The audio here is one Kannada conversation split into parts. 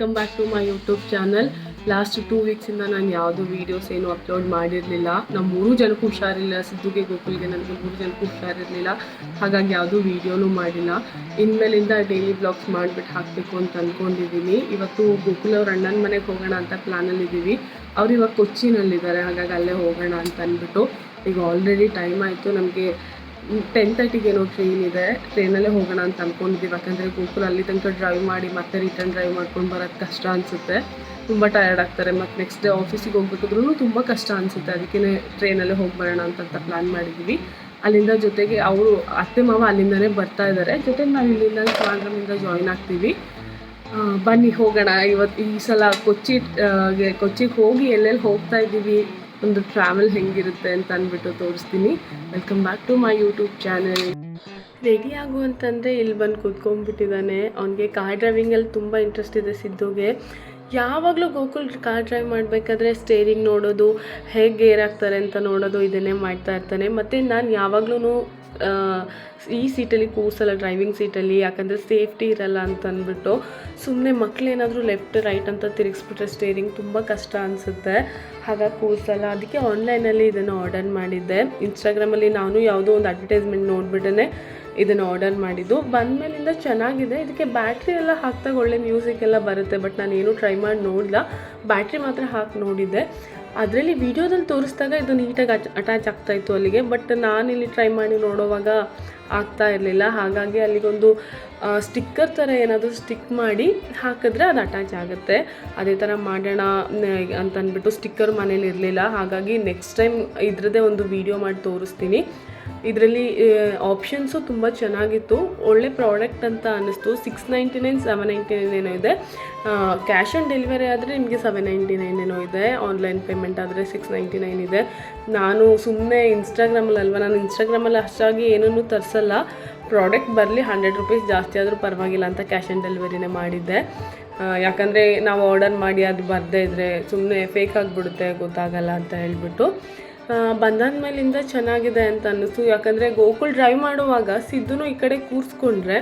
Welcome back to my YouTube channel last two ವೀಕ್ಸಿಂದ ನಾನು ಯಾವುದೂ ವೀಡಿಯೋಸ್ ಏನು ಅಪ್ಲೋಡ್ ಮಾಡಿರಲಿಲ್ಲ. ನಮ್ಮ ಮೂರು ಜನಕ್ಕೂ ಹುಷಾರಿಲ್ಲ. ಸಿದ್ದುಗೆ, ಗೋಕುಲ್ಗೆ ನನಗೆ ಮೂರು ಜನಕ್ಕೂ ಹುಷಾರಿರಲಿಲ್ಲ. ಹಾಗಾಗಿ ಯಾವುದೂ ವೀಡಿಯೋನೂ ಮಾಡಿಲ್ಲ. ಇನ್ಮೇಲಿಂದ ಡೈಲಿ ಬ್ಲಾಗ್ಸ್ ಮಾಡಿಬಿಟ್ಟು ಹಾಕಬೇಕು ಅಂತ ಅಂದ್ಕೊಂಡಿದ್ದೀನಿ ಇವತ್ತು ಗೋಕುಲ್ ಅವ್ರ ಅಣ್ಣನ ಮನೆಗೆ ಹೋಗೋಣ ಅಂತ ಪ್ಲ್ಯಾನಲ್ಲಿದ್ದೀವಿ ಅವ್ರು ಇವಾಗ ಕೊಚ್ಚಿನಲ್ಲಿದ್ದಾರೆ. ಹಾಗಾಗಿ ಅಲ್ಲೇ ಹೋಗೋಣ ಅಂತ ಅಂದ್ಬಿಟ್ಟು ಈಗ ಆಲ್ರೆಡಿ ಟೈಮ್ ಆಯಿತು. ನಮಗೆ ಟೆನ್ ತರ್ಟಿಗೆ ಏನೋ ಟ್ರೈನ್ ಇದೆ. ಟ್ರೈನಲ್ಲೇ ಹೋಗೋಣ ಅಂತ ಅಂದ್ಕೊಂಡಿದ್ದೀವಿ ಯಾಕಂದರೆ ಗೋಕುಲ್ ಅಲ್ಲಿ ತನಕ ಡ್ರೈವ್ ಮಾಡಿ ಮತ್ತೆ ರಿಟರ್ನ್ ಡ್ರೈವ್ ಮಾಡ್ಕೊಂಡು ಬರೋದು ಕಷ್ಟ ಅನಿಸುತ್ತೆ. ತುಂಬ ಟಯರ್ಡ್ ಆಗ್ತಾರೆ. ಮತ್ತು ನೆಕ್ಸ್ಟ್ ಡೇ ಆಫೀಸಿಗೆ ಹೋಗ್ಬೇಕಾದ್ರೂ ತುಂಬ ಕಷ್ಟ ಅನಿಸುತ್ತೆ. ಅದಕ್ಕೆ ಟ್ರೈನಲ್ಲೇ ಹೋಗಿ ಬರೋಣ ಅಂತ ಪ್ಲ್ಯಾನ್ ಮಾಡಿದ್ದೀವಿ. ಅಲ್ಲಿಂದ ಜೊತೆಗೆ ಅವರು ಅತ್ತೆ ಮಾವ ಅಲ್ಲಿಂದಲೇ ಬರ್ತಾ ಇದ್ದಾರೆ ಜೊತೆಗೆ ನಾವು ಇಲ್ಲಿಂದ ಟ್ರಾಂಡ್ರಮಿಂದ ಜಾಯ್ನ್ ಆಗ್ತೀವಿ. ಬನ್ನಿ ಹೋಗೋಣ. ಇವತ್ತು ಈ ಸಲ ಕೊಚ್ಚಿ ಕೊಚ್ಚಿಗೆ ಹೋಗಿ ಎಲ್ಲೆಲ್ಲಿ ಹೋಗ್ತಾ ಇದ್ದೀವಿ. ಒಂದು ಟ್ರಾವೆಲ್ ಹೆಂಗಿರುತ್ತೆ ಅಂತ ಅಂದ್ಬಿಟ್ಟು ತೋರಿಸ್ತೀನಿ. Welcome back to my YouTube channel ready ಆಗು ಅಂತಂದರೆ ಇಲ್ಲಿ ಬಂದು ಕೂತ್ಕೊಂಡ್ಬಿಟ್ಟಿದ್ದಾನೆ. ಅವನಿಗೆ ಕಾರ್ ಡ್ರೈವಿಂಗಲ್ಲಿ ತುಂಬ ಇಂಟ್ರೆಸ್ಟ್ ಇದೆ ಸಿದ್ದುಗೆ. ಯಾವಾಗಲೂ ಗೋಕುಲ್ ಕಾರ್ ಡ್ರೈವ್ ಮಾಡಬೇಕಾದ್ರೆ ಸ್ಟೇರಿಂಗ್ ನೋಡೋದು, ಹೇಗೆ ಗೇರ್ ಆಗ್ತಾರೆ ಅಂತ ನೋಡೋದು, ಇದನ್ನೇ ಮಾಡ್ತಾ ಇರ್ತಾನೆ. ಮತ್ತು ನಾನು ಯಾವಾಗ್ಲೂ ಈ ಸೀಟಲ್ಲಿ ಕೂರ್ಸಲ್ಲ ಡ್ರೈವಿಂಗ್ ಸೀಟಲ್ಲಿ, ಯಾಕಂದರೆ ಸೇಫ್ಟಿ ಇರಲ್ಲ ಅಂತ ಅಂದ್ಬಿಟ್ಟು ಸುಮ್ಮನೆ ಮಕ್ಕಳೇನಾದರೂ ಲೆಫ್ಟ್ ರೈಟ್ ಅಂತ ತಿರುಗಿಸ್ಬಿಟ್ರೆ ಸ್ಟೇರಿಂಗ್ ತುಂಬ ಕಷ್ಟ ಅನಿಸುತ್ತೆ. ಹಾಗಾಗಿ ಕೂರ್ಸಲ್ಲ. ಅದಕ್ಕೆ ಆನ್ಲೈನಲ್ಲಿ ಇದನ್ನು ಆರ್ಡರ್ ಮಾಡಿದ್ದೆ. ಇನ್ಸ್ಟಾಗ್ರಾಮಲ್ಲಿ ನಾನು ಯಾವುದೋ ಒಂದು ಅಡ್ವರ್ಟೈಸ್ಮೆಂಟ್ ನೋಡಿಬಿಟ್ಟೇ ಇದನ್ನು ಆರ್ಡರ್ ಮಾಡಿದ್ದು. ಬಂದಮೇಲಿಂದ ಚೆನ್ನಾಗಿದೆ. ಇದಕ್ಕೆ ಬ್ಯಾಟ್ರಿ ಎಲ್ಲ ಹಾಕ್ತಾಗ ಒಳ್ಳೆ ಮ್ಯೂಸಿಕ್ ಎಲ್ಲ ಬರುತ್ತೆ ಬಟ್ ನಾನೇನು ಟ್ರೈ ಮಾಡಿ ನೋಡಿಲ್ಲ. ಬ್ಯಾಟ್ರಿ ಮಾತ್ರ ಹಾಕಿ ನೋಡಿದ್ದೆ. ಅದರಲ್ಲಿ ವಿಡಿಯೋದಲ್ಲಿ ತೋರಿಸಿದಾಗ ಇದು ನೀಟಾಗಿ ಅಚ್ ಅಟ್ಯಾಚ್ ಆಗ್ತಾಯಿತ್ತು ಅಲ್ಲಿಗೆ ಬಟ್ ನಾನಿಲ್ಲಿ ಟ್ರೈ ಮಾಡಿ ನೋಡೋವಾಗ ಆಗ್ತಾ ಇರಲಿಲ್ಲ. ಹಾಗಾಗಿ ಅಲ್ಲಿಗೊಂದು ಸ್ಟಿಕ್ಕರ್ ಥರ ಏನಾದರೂ ಸ್ಟಿಕ್ ಮಾಡಿ ಹಾಕಿದ್ರೆ ಅದು ಅಟ್ಯಾಚ್ ಆಗುತ್ತೆ. ಅದೇ ಥರ ಮಾಡೋಣ ಅಂತಂದ್ಬಿಟ್ಟು ಸ್ಟಿಕ್ಕರ್ ಮನೇಲಿ ಇರಲಿಲ್ಲ. ಹಾಗಾಗಿ ನೆಕ್ಸ್ಟ್ ಟೈಮ್ ಇದ್ರದ್ದೇ ಒಂದು ವಿಡಿಯೋ ಮಾಡಿ ತೋರಿಸ್ತೀನಿ. ಇದರಲ್ಲಿ ಆಪ್ಷನ್ಸು ತುಂಬ ಚೆನ್ನಾಗಿತ್ತು. ಒಳ್ಳೆ ಪ್ರಾಡಕ್ಟ್ ಅಂತ ಅನ್ನಿಸ್ತು. Six ninety nine seven ninety nine ಏನೋ ಇದೆ. ಕ್ಯಾಶ್ ಆನ್ ಡೆಲಿವರಿ ಆದರೆ ನಿಮಗೆ ಸೆವೆನ್ ನೈಂಟಿ ನೈನ್ ಏನೋ ಇದೆ. ಆನ್ಲೈನ್ ಪೇಮೆಂಟ್ ಆದರೆ ಸಿಕ್ಸ್ ನೈಂಟಿ ನೈನ್ ಇದೆ. ನಾನು ಸುಮ್ಮನೆ ಇನ್ಸ್ಟಾಗ್ರಾಮಲ್ಲಿ ಅಲ್ವಾ, ನಾನು ಇನ್ಸ್ಟಾಗ್ರಾಮಲ್ಲಿ ಅಷ್ಟಾಗಿ ಏನೂ ತರಿಸಲ್ಲ. ಪ್ರಾಡಕ್ಟ್ ಬರಲಿ ಹಂಡ್ರೆಡ್ ರುಪೀಸ್ ಜಾಸ್ತಿ ಆದರೂ ಪರವಾಗಿಲ್ಲ ಅಂತ ಕ್ಯಾಶ್ ಆನ್ ಡೆಲಿವರಿನೇ ಮಾಡಿದ್ದೆ. ಯಾಕಂದರೆ ನಾವು ಆರ್ಡರ್ ಮಾಡಿ, ಅದು ಬರದೇ ಇದ್ದರೆ ಸುಮ್ಮನೆ ಫೇಕ್ ಆಗಿಬಿಡುತ್ತೆ, ಗೊತ್ತಾಗಲ್ಲ ಅಂತ ಹೇಳ್ಬಿಟ್ಟು. ಬಂದಾದ್ಮೇಲಿಂದ ಚೆನ್ನಾಗಿದೆ ಅಂತ ಅನ್ನಿಸ್ತು. ಯಾಕಂದರೆ ಗೋಕುಲ್ ಡ್ರೈವ್ ಮಾಡುವಾಗ ಸಿದ್ದುನು ಈ ಕಡೆ ಕೂರಿಸ್ಕೊಂಡ್ರೆ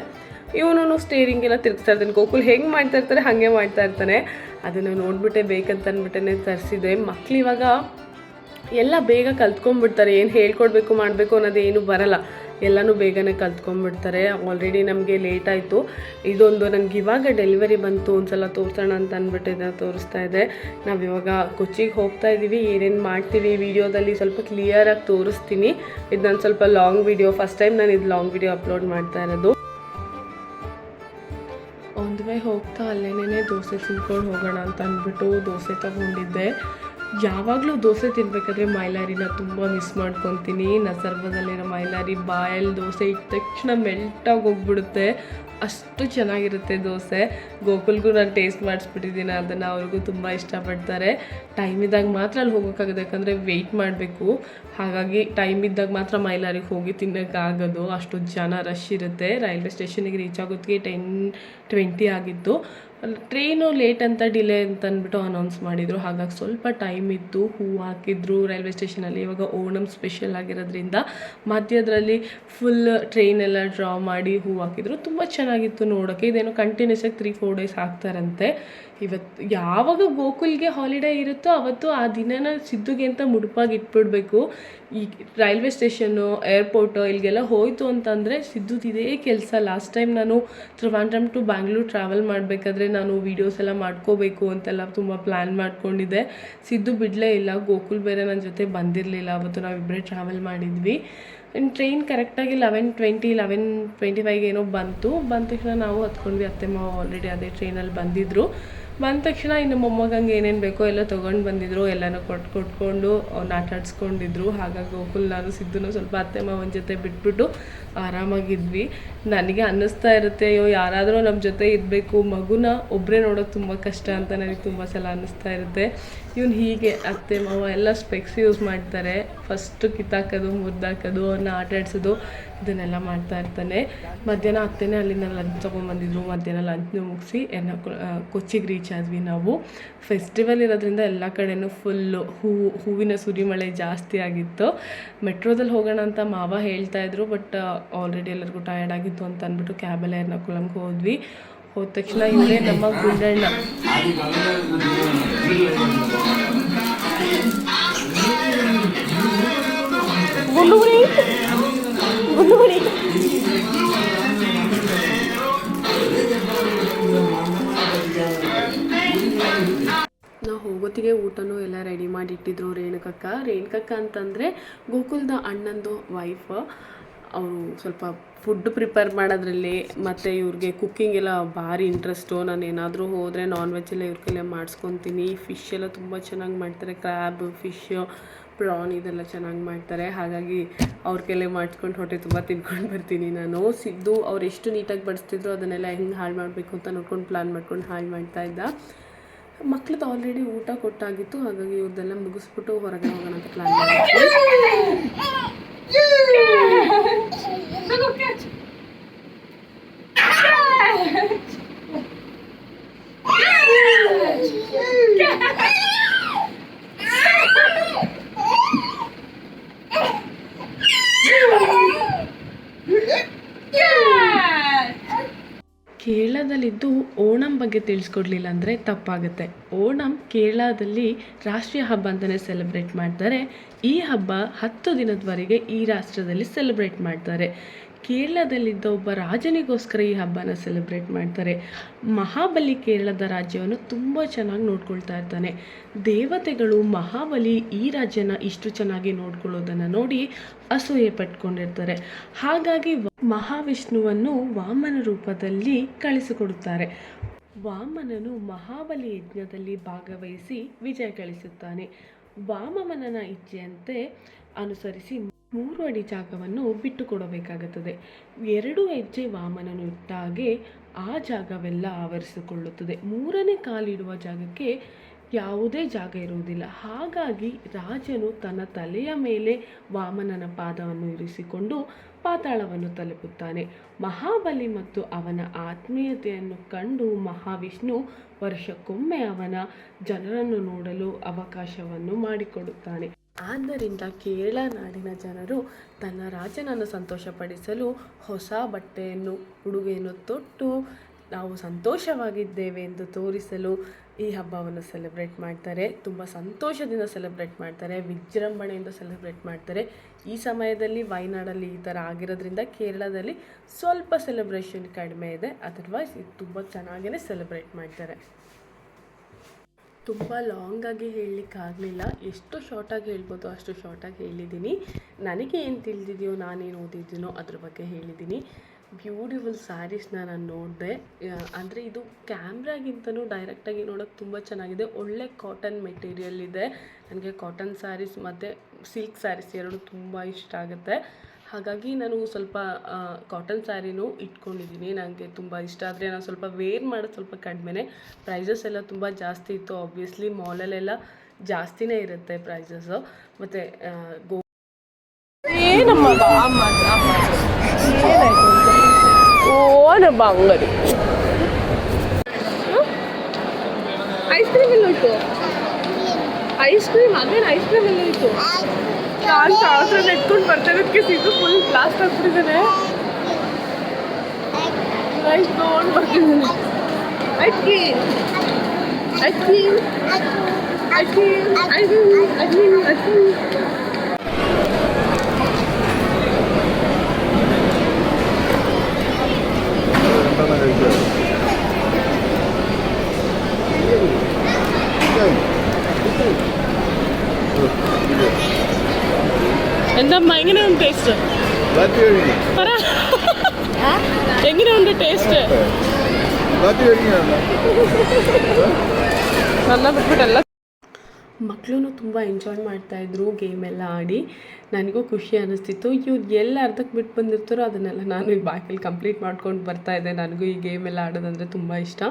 ಇವನು ಸ್ಟೇರಿಂಗ್ ಎಲ್ಲ ತಿರುಗಿಸ್ತಾ ಇರ್ತಾನೆ. ಗೋಕುಲ್ ಹೆಂಗೆ ಮಾಡ್ತಾ ಇರ್ತಾರೆ, ಹಾಗೆ ಮಾಡ್ತಾ ಇರ್ತಾನೆ. ಅದನ್ನು ನೋಡಿಬಿಟ್ಟೆ ಬೇಕಂತ ಅಂದ್ಬಿಟ್ಟೇ ತರಿಸಿದೆ. ಮಕ್ಳು ಇವಾಗ ಎಲ್ಲ ಬೇಗ ಕಲ್ತ್ಕೊಂಡ್ಬಿಡ್ತಾರೆ. ಏನು ಹೇಳ್ಕೊಡ್ಬೇಕು, ಮಾಡಬೇಕು ಅನ್ನೋದೇನು ಬರಲ್ಲ. ಎಲ್ಲನೂ ಬೇಗನೆ ಕಲ್ತ್ಕೊಂಡ್ಬಿಡ್ತಾರೆ ಆಲ್ರೆಡಿ ನಮಗೆ ಲೇಟ್ ಆಯಿತು. ಇದೊಂದು ನನಗೆ ಇವಾಗ ಡೆಲಿವರಿ ಬಂತು, ಒಂದ್ಸಲ ತೋರಿಸೋಣ ಅಂತ ಅಂದ್ಬಿಟ್ಟು ಇದನ್ನು ತೋರಿಸ್ತಾ ಇದೆ. ನಾವು ಇವಾಗ ಕೊಚ್ಚಿಗೆ ಹೋಗ್ತಾ ಇದ್ದೀವಿ ಏನೇನು ಮಾಡ್ತೀವಿ ವಿಡಿಯೋದಲ್ಲಿ ಸ್ವಲ್ಪ ಕ್ಲಿಯರಾಗಿ ತೋರಿಸ್ತೀನಿ. ಇದು ನಾನು ಸ್ವಲ್ಪ ಲಾಂಗ್ ವಿಡಿಯೋ ಫಸ್ಟ್ ಟೈಮ್ ನಾನು ಇದು ಲಾಂಗ್ ವಿಡಿಯೋ ಅಪ್ಲೋಡ್ ಮಾಡ್ತಾ ಇರೋದು. ಒಂದು ವೇ ಹೋಗ್ತಾ ಅಲ್ಲೇನೇ ದೋಸೆ ತಿನ್ಕೊಂಡು ಹೋಗೋಣ ಅಂತ ಅಂದ್ಬಿಟ್ಟು ದೋಸೆ ತಗೊಂಡಿದ್ದೆ. ಯಾವಾಗಲೂ ದೋಸೆ ತಿನ್ಬೇಕಾದ್ರೆ ಮೈಲಾರಿನ ತುಂಬ ಮಿಸ್ ಮಾಡ್ಕೊತೀನಿ. ನಸರ್ಬದಲ್ಲಿರೋ ಮೈಲಾರಿ ಬಾಯಲ್ಲಿ ದೋಸೆ ಇಟ್ಟ ತಕ್ಷಣ ಮೆಲ್ಟಾಗಿ ಹೋಗ್ಬಿಡುತ್ತೆ. ಅಷ್ಟು ಚೆನ್ನಾಗಿರುತ್ತೆ ದೋಸೆ. ಗೋಕುಲ್ಗೂ ನಾನು ಟೇಸ್ಟ್ ಮಾಡಿಸ್ಬಿಟ್ಟಿದ್ದೀನಿ, ಅದನ್ನು ಅವ್ರಿಗೂ ತುಂಬ ಇಷ್ಟಪಡ್ತಾರೆ. ಟೈಮ್ ಇದ್ದಾಗ ಮಾತ್ರ ಅಲ್ಲಿ ಹೋಗೋಕ್ಕಾಗುತ್ತೆ, ಯಾಕಂದರೆ ವೆಯ್ಟ್ ಮಾಡಬೇಕು. ಹಾಗಾಗಿ ಟೈಮ್ ಇದ್ದಾಗ ಮಾತ್ರ ಮೈಲಾರಿಗೆ ಹೋಗಿ ತಿನ್ನೋಕ್ಕಾಗೋದು. ಅಷ್ಟು ಜನ ರಶ್ ಇರುತ್ತೆ. ರೈಲ್ವೆ ಸ್ಟೇಷನಿಗೆ ರೀಚ್ ಆಗೋದಕ್ಕೆ ಟೆನ್ ಟ್ವೆಂಟಿ ಆಗಿತ್ತು. ಟ್ರೈನು ಲೇಟ್ ಅಂತ ಡಿಲೇ ಅಂತ ಅಂದ್ಬಿಟ್ಟು ಅನೌನ್ಸ್ ಮಾಡಿದರು. ಹಾಗಾಗಿ ಸ್ವಲ್ಪ ಟೈಮ್ ಇತ್ತು. ಹೂ ಹಾಕಿದ್ರು ರೈಲ್ವೆ ಸ್ಟೇಷನಲ್ಲಿ. ಇವಾಗ ಓಣಂ ಸ್ಪೆಷಲ್ ಆಗಿರೋದ್ರಿಂದ ಮಧ್ಯದಲ್ಲಿ ಫುಲ್ ಟ್ರೈನೆಲ್ಲ ಡ್ರಾ ಮಾಡಿ ಹೂ ಹಾಕಿದ್ರು. ತುಂಬ ಚೆನ್ನಾಗಿತ್ತು ನೋಡೋಕ್ಕೆ ಇದೇನು ಕಂಟಿನ್ಯೂಸ್ ಆಗಿ ತ್ರೀ ಫೋರ್ ಡೇಸ್ ಹಾಕ್ತಾರಂತೆ ಇವತ್ತು ಯಾವಾಗ ಗೋಕುಲ್ಗೆ ಹಾಲಿಡೇ ಇರುತ್ತೋ ಅವತ್ತು ಆ ದಿನನ ಸಿದ್ದುಗೆ ಅಂತ ಮುಡುಪಾಗಿ ಇಟ್ಬಿಡ್ಬೇಕು. ಈ ರೈಲ್ವೆ ಸ್ಟೇಷನ್ನು ಏರ್ಪೋರ್ಟು ಇಲ್ಲಿಗೆಲ್ಲ ಹೋಯಿತು ಅಂತಂದರೆ ಸಿದ್ದುದು ಇದೇ ಕೆಲಸ. ಲಾಸ್ಟ್ ಟೈಮ್ ನಾನು ತ್ರಿವಾಂಡ್ರಮ್ ಟು ಬ್ಯಾಂಗ್ಳೂರ್ ಟ್ರಾವೆಲ್ ಮಾಡಬೇಕಾದ್ರೆ ನಾನು ವೀಡಿಯೋಸ್ ಎಲ್ಲ ಮಾಡ್ಕೋಬೇಕು ಅಂತೆಲ್ಲ ತುಂಬ ಪ್ಲ್ಯಾನ್ ಮಾಡ್ಕೊಂಡಿದ್ದೆ. ಸಿದ್ದು ಬಿಡಲೇ ಇಲ್ಲ, ಗೋಕುಲ್ ಬೇರೆ ನನ್ನ ಜೊತೆ ಬಂದಿರಲಿಲ್ಲ. ಅವತ್ತು ನಾವಿಬ್ಬರೇ ಟ್ರಾವೆಲ್ ಮಾಡಿದ್ವಿ. ಟ್ರೈನ್ ಕರೆಕ್ಟಾಗಿ eleven twenty eleven twenty five ಏನೋ ಬಂತು. ಬಂದ ತಕ್ಷಣ ನಾವು ಹತ್ಕೊಂಡ್ವಿ ಅತ್ತೆ ಮಾವ ಆಲ್ರೆಡಿ ಅದೇ ಟ್ರೈನಲ್ಲಿ ಬಂದಿದ್ದರು ಬಂದ ತಕ್ಷಣ ಇನ್ನು ಮೊಮ್ಮಗಂಗೆ ಏನೇನು ಬೇಕೋ ಎಲ್ಲ ತೊಗೊಂಡು ಬಂದಿದ್ರು, ಎಲ್ಲನೂ ಕೊಟ್ಟು ಕೊಟ್ಕೊಂಡು ಅವ್ನು ಆಟ ಆಡ್ಸ್ಕೊಂಡಿದ್ರು. ಹಾಗಾಗಿ ಗೋಕುಲ್ ನಾನು ಸ್ವಲ್ಪ ಅತ್ತೆ ಮಾವನ ಜೊತೆ ಬಿಟ್ಬಿಟ್ಟು ಆರಾಮಾಗಿದ್ವಿ. ನನಗೆ ಅನ್ನಿಸ್ತಾ ಇರುತ್ತೆ, ಅಯ್ಯೋ, ಯಾರಾದರೂ ನಮ್ಮ ಜೊತೆ ಇರಬೇಕು. ಮಗುನ ಒಬ್ಬರೇ ನೋಡೋದು ತುಂಬ ಕಷ್ಟ ಅಂತ ನನಗೆ ತುಂಬ ಸಲ ಅನ್ನಿಸ್ತಾ ಇರುತ್ತೆ. ಇವನು ಹೀಗೆ ಅತ್ತೆ ಮಾವ ಎಲ್ಲ ಸ್ಪೆಕ್ಸ್ ಯೂಸ್ ಮಾಡ್ತಾರೆ. ಫಸ್ಟು ಕಿತ್ತಾಕೋದು, ಮುರಿದಾಕೋದು ಅವನ್ನ ಆಟ ಆಡ್ಸೋದು. ಇದನ್ನೆಲ್ಲ ಮಾಡ್ತಾ ಇರ್ತಾನೆ. ಮಧ್ಯಾಹ್ನ ಅತ್ತೆನೆ ಅಲ್ಲಿಂದ ಲಂಚ್ ತೊಗೊಂಬಂದಿದ್ರು ಮಧ್ಯಾಹ್ನ ಲಂಚ್ನ ಮುಗಿಸಿ ಎನ್ನ ಕೊಚ್ಚಿಗೆ ರೀಚ್ ಆದ್ವಿ ನಾವು. ಫೆಸ್ಟಿವಲ್ ಇರೋದ್ರಿಂದ ಎಲ್ಲ ಕಡೆನೂ ಫುಲ್ಲು ಹೂವು ಹೂವಿನ ಸುರಿಮಳೆ ಜಾಸ್ತಿ ಆಗಿತ್ತು. ಮೆಟ್ರೋದಲ್ಲಿ ಹೋಗೋಣ ಅಂತ ಮಾವ ಹೇಳ್ತಾ ಇದ್ರು ಬಟ್ ಆಲ್ರೆಡಿ ಎಲ್ಲರಿಗೂ ಟಯರ್ಡ್ ಆಗಿತ್ತು ಅಂತ ಅಂದ್ಬಿಟ್ಟು ಕ್ಯಾಬಲ್ಲೇ ಎರ್ನಾಕುಳಮ್ಗೆ ಹೋದ್ವಿ. ಹೋದ ತಕ್ಷಣ ಇವರೇ ನಮ್ಮ ಗುಂಡಣ್ಣ. ಇಟ್ಟಿದ್ರು ರೇಣುಕಕ್ಕ. ರೇಣುಕಕ್ಕ ಅಂತಂದರೆ ಗೋಕುಲ್ದ ಅಣ್ಣಂದು ವೈಫ್ ಅವರು ಸ್ವಲ್ಪ ಫುಡ್ ಪ್ರಿಪೇರ್ ಮಾಡೋದ್ರಲ್ಲಿ ಮತ್ತು ಇವ್ರಿಗೆ ಕುಕ್ಕಿಂಗ್ ಎಲ್ಲ ಭಾರಿ ಇಂಟ್ರೆಸ್ಟು ನಾನು ಏನಾದರೂ ಹೋದರೆ ನಾನ್ ವೆಜ್ ಎಲ್ಲ ಇವ್ರ ಕೈಲೇ ಮಾಡಿಸ್ಕೊತೀನಿ. ಫಿಶ್ ಎಲ್ಲ ತುಂಬ ಚೆನ್ನಾಗಿ ಮಾಡ್ತಾರೆ. ಕ್ರ್ಯಾಬ್ ಫಿಶ್ ಪ್ರಾನ್ ಇದೆಲ್ಲ ಚೆನ್ನಾಗಿ ಮಾಡ್ತಾರೆ. ಹಾಗಾಗಿ ಅವ್ರ ಕೈಲೇ ಮಾಡಿಸ್ಕೊಂಡು ಹೊಟ್ಟೆ ತುಂಬ ತಿನ್ಕೊಂಡು ಬರ್ತೀನಿ ನಾನು. ಸಿದ್ದು ಅವ್ರು ಎಷ್ಟು ನೀಟಾಗಿ ಬಡಿಸ್ತಿದ್ರು ಅದನ್ನೆಲ್ಲ ಹೆಂಗೆ ಹಾಳು ಮಾಡಬೇಕು ಅಂತ ನೋಡ್ಕೊಂಡು ಪ್ಲ್ಯಾನ್ ಮಾಡ್ಕೊಂಡು ಹಾಳು ಮಾಡ್ತಾ ಇದ್ದ. ಮಕ್ಳದ್ದು ಆಲ್ರೆಡಿ ಊಟ ಕೊಟ್ಟಾಗಿತ್ತು ಹಾಗಾಗಿ ಇವ್ರದ್ದೆಲ್ಲ ಮುಗಿಸ್ಬಿಟ್ಟು ಹೊರಗೆ ಹೋಗೋಣ ಅಂತ ಪ್ಲಾನ್ ಮಾಡಿದ್ವಿ ಕೇರಳದಲ್ಲಿದ್ದು ಓಣಂ ಬಗ್ಗೆ ತಿಳಿಸ್ಕೊಡ್ಲಿಲ್ಲ ಅಂದರೆ ತಪ್ಪಾಗುತ್ತೆ. ಓಣಂ ಕೇರಳದಲ್ಲಿ ರಾಷ್ಟ್ರೀಯ ಹಬ್ಬ ಅಂತಲೇ ಸೆಲೆಬ್ರೇಟ್ ಮಾಡ್ತಾರೆ. ಈ ಹಬ್ಬ ಹತ್ತು ದಿನದವರೆಗೆ ಈ ರಾಷ್ಟ್ರದಲ್ಲಿ ಸೆಲೆಬ್ರೇಟ್ ಮಾಡ್ತಾರೆ. ಕೇರಳದಲ್ಲಿದ್ದ ಒಬ್ಬ ರಾಜನಿಗೋಸ್ಕರ ಈ ಹಬ್ಬನ ಸೆಲೆಬ್ರೇಟ್ ಮಾಡ್ತಾರೆ. ಮಹಾಬಲಿ ಕೇರಳದ ರಾಜ್ಯವನ್ನು ತುಂಬ ಚೆನ್ನಾಗಿ ನೋಡ್ಕೊಳ್ತಾ ಇರ್ತಾನೆ. ದೇವತೆಗಳು ಮಹಾಬಲಿ ಈ ರಾಜ್ಯನ ಇಷ್ಟು ಚೆನ್ನಾಗಿ ನೋಡ್ಕೊಳ್ಳೋದನ್ನು ನೋಡಿ ಅಸೂಯೆ ಪಟ್ಕೊಂಡಿರ್ತಾರೆ. ಹಾಗಾಗಿ ಮಹಾವಿಷ್ಣುವನ್ನು ವಾಮನ ರೂಪದಲ್ಲಿ ಕಳಿಸಿಕೊಡುತ್ತಾರೆ. ವಾಮನನು ಮಹಾಬಲಿ ಯಜ್ಞದಲ್ಲಿ ಭಾಗವಹಿಸಿ ವಿಜಯ ಗಳಿಸುತ್ತಾನೆ. ವಾಮಮನನ ಇಚ್ಛೆಯಂತೆ ಅನುಸರಿಸಿ ಮೂರು ಅಡಿ ಜಾಗವನ್ನು ಬಿಟ್ಟುಕೊಡಬೇಕಾಗುತ್ತದೆ. ಎರಡು ಹೆಜ್ಜೆ ವಾಮನನು ಇಟ್ಟಾಗೆ ಆ ಜಾಗವೆಲ್ಲ ಆವರಿಸಿಕೊಳ್ಳುತ್ತದೆ. ಮೂರನೇ ಕಾಲಿಡುವ ಜಾಗಕ್ಕೆ ಯಾವುದೇ ಜಾಗ ಇರುವುದಿಲ್ಲ. ಹಾಗಾಗಿ ರಾಜನು ತನ್ನ ತಲೆಯ ಮೇಲೆ ವಾಮನನ ಪಾದವನ್ನು ಇರಿಸಿಕೊಂಡು ಪಾತಾಳವನ್ನು ತಲುಪುತ್ತಾನೆ. ಮಹಾಬಲಿ ಮತ್ತು ಅವನ ಆತ್ಮೀಯತೆಯನ್ನು ಕಂಡು ಮಹಾವಿಷ್ಣು ವರ್ಷಕ್ಕೊಮ್ಮೆ ಅವನ ಜನರನ್ನು ನೋಡಲು ಅವಕಾಶವನ್ನು ಮಾಡಿಕೊಡುತ್ತಾನೆ. ಆದ್ದರಿಂದ ಕೇರಳ ನಾಡಿನ ಜನರು ತನ್ನ ರಾಜನನ್ನು ಸಂತೋಷಪಡಿಸಲು ಹೊಸ ಬಟ್ಟೆಯನ್ನು, ಉಡುಗೆಯನ್ನು ತೊಟ್ಟು ನಾವು ಸಂತೋಷವಾಗಿದ್ದೇವೆ ಎಂದು ತೋರಿಸಲು ಈ ಹಬ್ಬವನ್ನು ಸೆಲೆಬ್ರೇಟ್ ಮಾಡ್ತಾರೆ. ತುಂಬ ಸಂತೋಷದಿಂದ ಸೆಲೆಬ್ರೇಟ್ ಮಾಡ್ತಾರೆ. ವಿಜೃಂಭಣೆಯಿಂದ ಸೆಲೆಬ್ರೇಟ್ ಮಾಡ್ತಾರೆ. ಈ ಸಮಯದಲ್ಲಿ ವಯನಾಡಲ್ಲಿ ಈ ಥರ ಆಗಿರೋದ್ರಿಂದ ಕೇರಳದಲ್ಲಿ ಸ್ವಲ್ಪ ಸೆಲೆಬ್ರೇಷನ್ ಕಡಿಮೆ ಇದೆ. ಅದರ್ವೈಸ್ ಇದು ತುಂಬ ಚೆನ್ನಾಗೇ ಸೆಲೆಬ್ರೇಟ್ ಮಾಡ್ತಾರೆ. ತುಂಬ ಲಾಂಗಾಗಿ ಹೇಳಲಿಕ್ಕಾಗಲಿಲ್ಲ ಎಷ್ಟು ಶಾರ್ಟಾಗಿ ಹೇಳ್ಬೋದು ಅಷ್ಟು ಶಾರ್ಟಾಗಿ ಹೇಳಿದ್ದೀನಿ. ನನಗೆ ಏನು ತಿಳಿದಿದೆಯೋ, ನಾನೇನು ಓದಿದ್ದೀನೋ ಅದ್ರ ಬಗ್ಗೆ ಹೇಳಿದ್ದೀನಿ. ಬ್ಯೂಟಿಫುಲ್ ಸ್ಯಾರೀಸ್ನ ನಾನು ನೋಡಿದೆ ಅಂದರೆ ಇದು ಕ್ಯಾಮ್ರಾಗಿಂತನೂ ಡೈರೆಕ್ಟಾಗಿ ನೋಡೋಕೆ ತುಂಬ ಚೆನ್ನಾಗಿದೆ ಒಳ್ಳೆ ಕಾಟನ್ ಮೆಟೀರಿಯಲ್ ಇದೆ ನನಗೆ ಕಾಟನ್ ಸ್ಯಾರೀಸ್ ಮತ್ತು ಸಿಲ್ಕ್ ಸ್ಯಾರೀಸ್ ಎರಡು ತುಂಬ ಇಷ್ಟ ಆಗುತ್ತೆ ಹಾಗಾಗಿ ನಾನು ಸ್ವಲ್ಪ ಕಾಟನ್ ಸ್ಯಾರಿನೂ ಇಟ್ಕೊಂಡಿದ್ದೀನಿ ನನಗೆ ತುಂಬ ಇಷ್ಟ ಆದರೆ ನಾನು ಸ್ವಲ್ಪ ವೇರ್ ಮಾಡೋದು ಸ್ವಲ್ಪ ಕಡಿಮೆನೇ ಪ್ರೈಸಸ್ ಎಲ್ಲ ತುಂಬ ಜಾಸ್ತಿ ಇತ್ತು ಆಬ್ವಿಯಸ್ಲಿ ಮಾಲಲ್ಲೆಲ್ಲ ಜಾಸ್ತಿನೇ ಇರುತ್ತೆ ಪ್ರೈಸಸ್ಸು ಮತ್ತು ಗೋ ಏನಮ್ಮ ಬಾ ಅಮ್ಮ ಅಮ್ಮ ಏನಾಯ್ತು ಅಂತ ಓನಬ್ಬ ಅಂಗಡಿ ಐಸ್ ಕ್ರೀಮ್ ಎಲ್ಲ ಇತ್ತು ಐಸ್ ಕ್ರೀಮ್ ಅದೇನು ಐಸ್ ಕ್ರೀಮ್ ಎಲ್ಲ ಇತ್ತು ನಾನು ಸಾವಿರ ಎತ್ಕೊಂಡು ಬರ್ತಿರೋದಕ್ಕೆ ಸಿದ್ದು ಫುಲ್ ಬ್ಲಾಸ್ಟ್ ಆಗ್ಬಿಟ್ಟಿದ್ದಾನೆ ಐಸ್ ತೊಗೊಂಡು ಬರ್ತಿದ್ದಾನೆ ice cream ice cream ice cream കൊണ്ടുവന്ന് കഴിക്കുക എന്താ എങ്ങനെയുണ്ട് ടേസ്റ്റ് പറ. എങ്ങനെയുണ്ട് ടേസ്റ്റ് നല്ല പിടിപ്പിട്ടല്ല ಮಕ್ಕಳು ತುಂಬ ಎಂಜಾಯ್ ಮಾಡ್ತಾಯಿದ್ರು ಗೇಮ್ ಎಲ್ಲ ಆಡಿ. ನನಗೂ ಖುಷಿ ಅನ್ನಿಸ್ತಿತ್ತು. ಇವ್ರು ಎಲ್ಲ ಅರ್ಧಕ್ಕೆ ಬಿಟ್ಟು ಬಂದಿರ್ತಾರೋ ಅದನ್ನೆಲ್ಲ ನಾನು ಈ ಬಾಕಲ್ಲಿ ಕಂಪ್ಲೀಟ್ ಮಾಡ್ಕೊಂಡು ಬರ್ತಾಯಿದ್ದೆ ನನಗೂ ಈ ಗೇಮ್ ಎಲ್ಲ ಆಡೋದಂದರೆ ತುಂಬ ಇಷ್ಟ.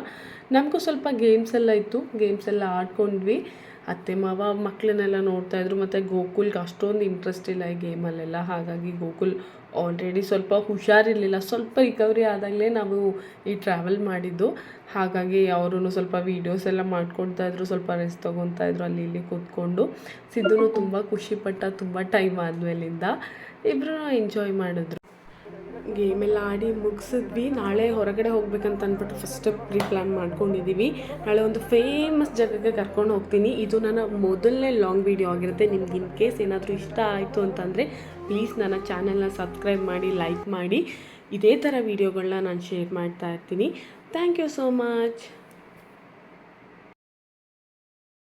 ನಮಗೂ ಸ್ವಲ್ಪ ಗೇಮ್ಸ್ ಎಲ್ಲ ಇತ್ತು. ಗೇಮ್ಸ್ ಎಲ್ಲ ಆಡ್ಕೊಂಡ್ವಿ. ಅತ್ತೆ, ಮಾವ ಮಕ್ಕಳನ್ನೆಲ್ಲ ನೋಡ್ತಾಯಿದ್ರು ಮತ್ತು ಗೋಕುಲ್ಗೆ ಅಷ್ಟೊಂದು ಇಂಟ್ರೆಸ್ಟ್ ಇಲ್ಲ ಈ ಗೇಮಲ್ಲೆಲ್ಲ ಹಾಗಾಗಿ ಗೋಕುಲ್ ಆಲ್ರೆಡಿ ಸ್ವಲ್ಪ ಹುಷಾರಿರಲಿಲ್ಲ. ಸ್ವಲ್ಪ ರಿಕವರಿ ಆದಾಗಲೇ ನಾವು ಈ ಟ್ರಾವೆಲ್ ಮಾಡಿದ್ದು. ಹಾಗಾಗಿ ಅವರು ಸ್ವಲ್ಪ ವೀಡಿಯೋಸ್ ಎಲ್ಲ ಮಾಡ್ಕೊಳ್ತಾ ಇದ್ರು, ಸ್ವಲ್ಪ ರೆಸ್ಟ್ ತೊಗೊತಾ ಇದ್ರು, ಅಲ್ಲಿ ಇಲ್ಲಿ ಕೂತ್ಕೊಂಡು. ಸಿದ್ದು ತುಂಬ ಖುಷಿಪಟ್ಟ ತುಂಬ ಟೈಮ್ ಆದಮೇಲಿಂದ. ಇಬ್ಬರು ಎಂಜಾಯ್ ಮಾಡಿದ್ರು. ಗೇಮ್ ಎಲ್ಲ ಆಡಿ ಮುಗಿಸಿದ್ವಿ. ನಾಳೆ ಹೊರಗಡೆ ಹೋಗ್ಬೇಕಂತ ಅಂದ್ಬಿಟ್ಟು ಫಸ್ಟ್ ಪ್ರೀ ಪ್ಲ್ಯಾನ್ ಮಾಡ್ಕೊಂಡಿದ್ದೀವಿ ನಾಳೆ ಒಂದು ಫೇಮಸ್ ಜಾಗಕ್ಕೆ ಕರ್ಕೊಂಡು ಹೋಗ್ತೀನಿ. ಇದು ನನ್ನ ಮೊದಲನೇ ಲಾಂಗ್ ವೀಡಿಯೋ ಆಗಿರುತ್ತೆ. ನಿಮ್ಗೆ ಇನ್ ಕೇಸ್ ಏನಾದರೂ ಇಷ್ಟ ಆಯಿತು ಅಂತಂದರೆ ಪ್ಲೀಸ್ ನನ್ನ ಚಾನಲ್ನ ಸಬ್ಸ್ಕ್ರೈಬ್ ಮಾಡಿ ಲೈಕ್ ಮಾಡಿ. ಇದೇ ಥರ ವೀಡಿಯೋಗಳನ್ನ ನಾನು ಶೇರ್ ಮಾಡ್ತಾ ಇರ್ತೀನಿ. Thank you so much